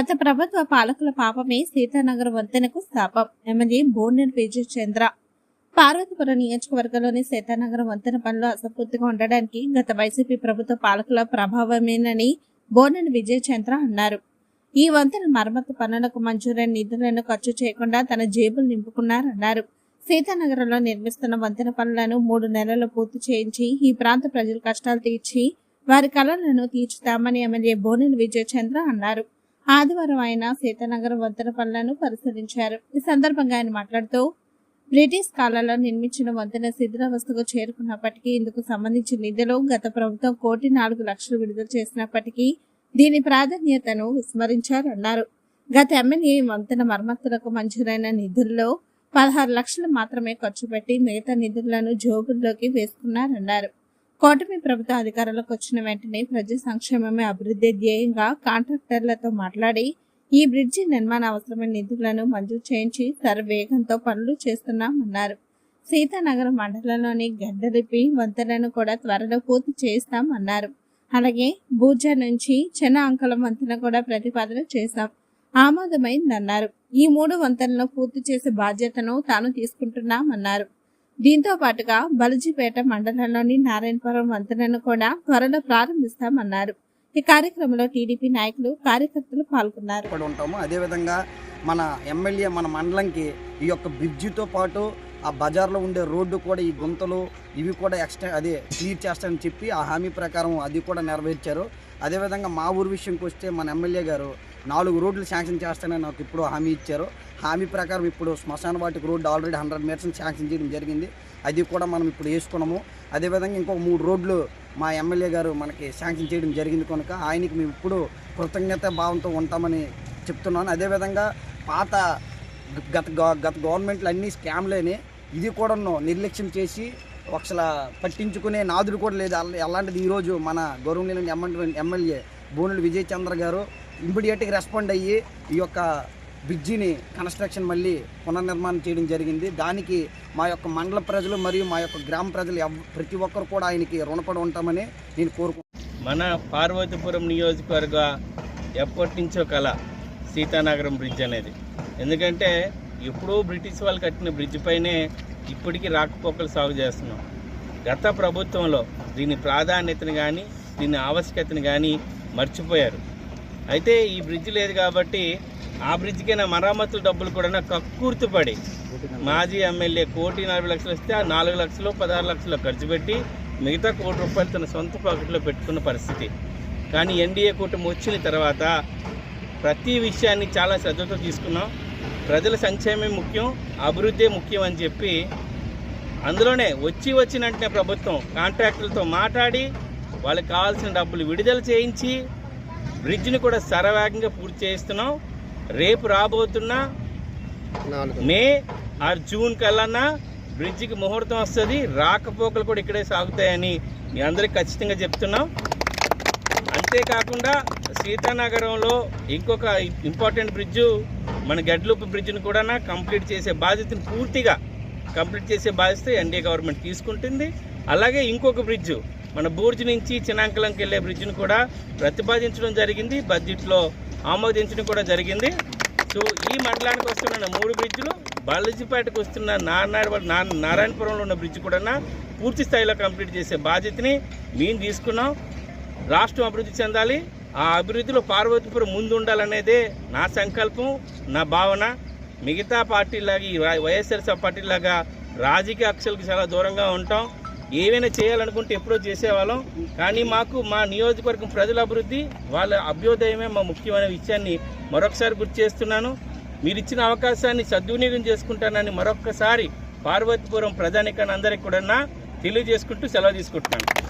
గత ప్రభుత్వ పాలకుల పాపమే సీతానగర్ వంతెనకు శాపం. ఎమ్మెల్యే బోర్నెర్ విజయ్ చంద్ర పార్వతీపురం నియోజకవర్గంలోని సీతానగర్ వంతెన పనులు అసంపూర్తిగా ఉండడానికి గత వైసీపీ ప్రభుత్వ పాలకుల ప్రభావమేనని బోర్నెల్ విజయ్ చంద్ర అన్నారు. ఈ వంతెన మరమ్మతు పనులకు మంజూరైన నిధులను ఖర్చు చేయకుండా తన జేబులు నింపుకున్నారన్నారు. సీతానగరంలో నిర్మిస్తున్న వంతెన పనులను మూడు నెలలు పూర్తి చేయించి ఈ ప్రాంత ప్రజల కష్టాలు తీర్చి వారి కళలను తీర్చుతామని ఎమ్మెల్యే బోనెల విజయచంద్ర అన్నారు. ఆదివారం ఆయన సీతానగరం వంతెన పనులను పరిశీలించారు. ఈ సందర్భంగా ఆయన మాట్లాడుతూ బ్రిటిష్ కాలంలో నిర్మించిన వంతెన శిథిలావస్థకు చేరుకున్నప్పటికీ ఇందుకు సంబంధించిన నిధులు గత ప్రభుత్వం కోటి నాలుగు లక్షలు విడుదల చేసినప్పటికీ దీని ప్రాధాన్యతను విస్మరించారన్నారు గత ఎమ్మెల్యే వంతెన మరమ్మతులకు మంజూరైన నిధుల్లో పదహారు లక్షలు మాత్రమే ఖర్చు పెట్టి మిగతా నిధులను జోబుల్లోకి వేసుకున్నారన్నారు. కూటమి ప్రభుత్వ అధికారంలోకి వచ్చిన వెంటనే ప్రజా సంక్షేమమే అభివృద్ధి ధ్యేయంగా కాంట్రాక్టర్లతో మాట్లాడి ఈ బ్రిడ్జి నిర్మాణ అవసరమైన నిధులను మంజూరు చేయించి సర్వేగంతో పనులు చేస్తున్నామన్నారు. సీతానగరం మండలంలోని గడ్డలిపి వంతెనను కూడా త్వరలో పూర్తి చేస్తామన్నారు అలాగే భూజా నుంచి చిన్న అంకలం వంతెన కూడా ప్రతిపాదన చేశాం. ఆమోదమైందన్నారు. ఈ మూడు వంతెనలను పూర్తి చేసే బాధ్యతను తాను తీసుకుంటున్నామన్నారు. దీంతో పాటుగా బలజీపేట మండలంలోని నారాయణపురం వంతెనను కూడా త్వరలో ప్రారంభిస్తామన్నారు. ఈ కార్యక్రమంలో టీడీపీ నాయకులు కార్యకర్తలు పాల్గొన్నారు. ఉంటాము అదేవిధంగా మన ఎమ్మెల్యే మన మండలంకి ఈ యొక్క బ్రిడ్జితో పాటు ఆ బజార్లో ఉండే రోడ్డు కూడా ఈ గుంతలు ఇవి కూడా ఎక్స్టె అదే క్లియర్ చేస్తానని చెప్పి ఆ హామీ ప్రకారం అది కూడా నెరవేర్చారు. అదేవిధంగా మా ఊరి విషయంకి వస్తే మన ఎమ్మెల్యే గారు నాలుగు రోడ్లు శాంక్షన్ చేస్తానని నాకు ఇప్పుడు హామీ ఇచ్చారు. హామీ ప్రకారం ఇప్పుడు శ్మశాన వాటికి road already hundred metres sanction చేయడం జరిగింది. అది కూడా మనం ఇప్పుడు వేసుకున్నాము. అదేవిధంగా ఇంకొక మూడు రోడ్లు మా ఎమ్మెల్యే గారు మనకి శాంక్షన్ చేయడం జరిగింది కనుక ఆయనకి మేము ఇప్పుడు కృతజ్ఞత భావంతో ఉంటామని చెప్తున్నాను. అదేవిధంగా పాత గత గత గవర్నమెంట్లు అన్నీ స్కామ్లేని ఇది కూడా నిర్లక్ష్యం చేసి ఒకసల పట్టించుకునే నాదుడు కూడా లేదు. అలాంటిది ఈరోజు మన గౌరవనీయులైన ఎమ్మెల్యే ఎమ్మెల్యే బోనులు విజయ్ చంద్ర గారు ఇమ్మీడియట్గా రెస్పాండ్ అయ్యి ఈ యొక్క బ్రిడ్జిని కన్స్ట్రక్షన్ మళ్ళీ పునర్నిర్మాణం చేయడం జరిగింది. దానికి మా యొక్క మండల ప్రజలు మరియు మా యొక్క గ్రామ ప్రజలు ఎవ్- ప్రతి ఒక్కరు కూడా ఆయనకి రుణపడి ఉంటామని నేను కోరుకు మన పార్వతీపురం నియోజకవర్గ ఎప్పటి నుంచో కళ సీతానగరం బ్రిడ్జ్ అనేది. ఎందుకంటే ఎప్పుడూ బ్రిటిష్ వాళ్ళు కట్టిన బ్రిడ్జ్ పైనే ఇప్పటికీ రాకపోకలు సాగు చేస్తున్నాం. గత ప్రభుత్వంలో దీని ప్రాధాన్యతను కానీ దీని ఆవశ్యకతను కానీ మర్చిపోయారు. అయితే ఈ బ్రిడ్జ్ లేదు కాబట్టి ఆ బ్రిడ్జ్కైనా మరమ్మతుల డబ్బులు కూడా కక్కుర్తిపడి మాజీ ఎమ్మెల్యే కోటి నలభై లక్షలు వస్తే ఆ నాలుగు లక్షలు పదహారు లక్షలు ఖర్చు పెట్టి మిగతా కోటి రూపాయలు తన సొంత పాకెట్లో పెట్టుకున్న పరిస్థితి. కానీ ఎన్డీఏ కూటమి వచ్చిన తర్వాత ప్రతి విషయాన్ని చాలా శ్రద్ధతో తీసుకున్నాం. ప్రజల సంక్షేమే ముఖ్యం అభివృద్ధి ముఖ్యం అని చెప్పి అందులోనే వచ్చి వచ్చినట్టునే ప్రభుత్వం కాంట్రాక్టులతో మాట్లాడి వాళ్ళకి కావాల్సిన డబ్బులు విడుదల చేయించి బ్రిడ్జ్ని కూడా సరవేగంగా పూర్తి చేయిస్తున్నాం. రేపు రాబోతున్న మే ఆర్ జూన్ కల్లా బ్రిడ్జికి ముహూర్తం వస్తుంది. రాకపోకలు కూడా ఇక్కడే సాగుతాయని మీ అందరికి ఖచ్చితంగా చెప్తున్నాం. అంతేకాకుండా సీతానగరంలో ఇంకొక ఇంపార్టెంట్ బ్రిడ్జు మన గడ్లూపు బ్రిడ్జ్ని కూడా కంప్లీట్ చేసే బాధ్యతను పూర్తిగా కంప్లీట్ చేసే బాధ్యత ఎన్డీఏ గవర్నమెంట్ తీసుకుంటుంది. అలాగే ఇంకొక బ్రిడ్జు మన బూర్జ్ నుంచి చినాంకలంకి వెళ్ళే బ్రిడ్జ్ను కూడా ప్రతిపాదించడం జరిగింది. బడ్జెట్లో ఆమోదించడం కూడా జరిగింది. సో ఈ మండలానికి వస్తున్న మూడు బ్రిడ్జ్లు బాలజీపేటకు వస్తున్న నారాయణ నా- నారాయణపురంలో ఉన్న బ్రిడ్జ్ కూడా పూర్తి స్థాయిలో కంప్లీట్ చేసే బాధ్యతని మేము తీసుకున్నాం. రాష్ట్రం అభివృద్ధి చెందాలి. ఆ అభివృద్ధిలో పార్వతీపురం ముందు ఉండాలనేదే నా సంకల్పం నా భావన. మిగతా పార్టీలాగా ఈ వై- పార్టీలాగా రాజకీయ అక్షలకు చాలా దూరంగా ఉంటాం. ఏవైనా చేయాలనుకుంటే ఎప్పుడో చేసేవాళ్ళం. కానీ మాకు మా నియోజకవర్గం ప్రజల అభివృద్ధి వాళ్ళ అభ్యుదయమే మా ముఖ్యమైన విషయాన్ని మరొకసారి గుర్తు చేస్తున్నాను. మీరు ఇచ్చిన అవకాశాన్ని సద్వినియోగం చేసుకుంటానని మరొక్కసారి పార్వతీపురం ప్రజానికాన్ని అందరికీ కూడా తెలియజేసుకుంటూ సెలవు తీసుకుంటున్నాను.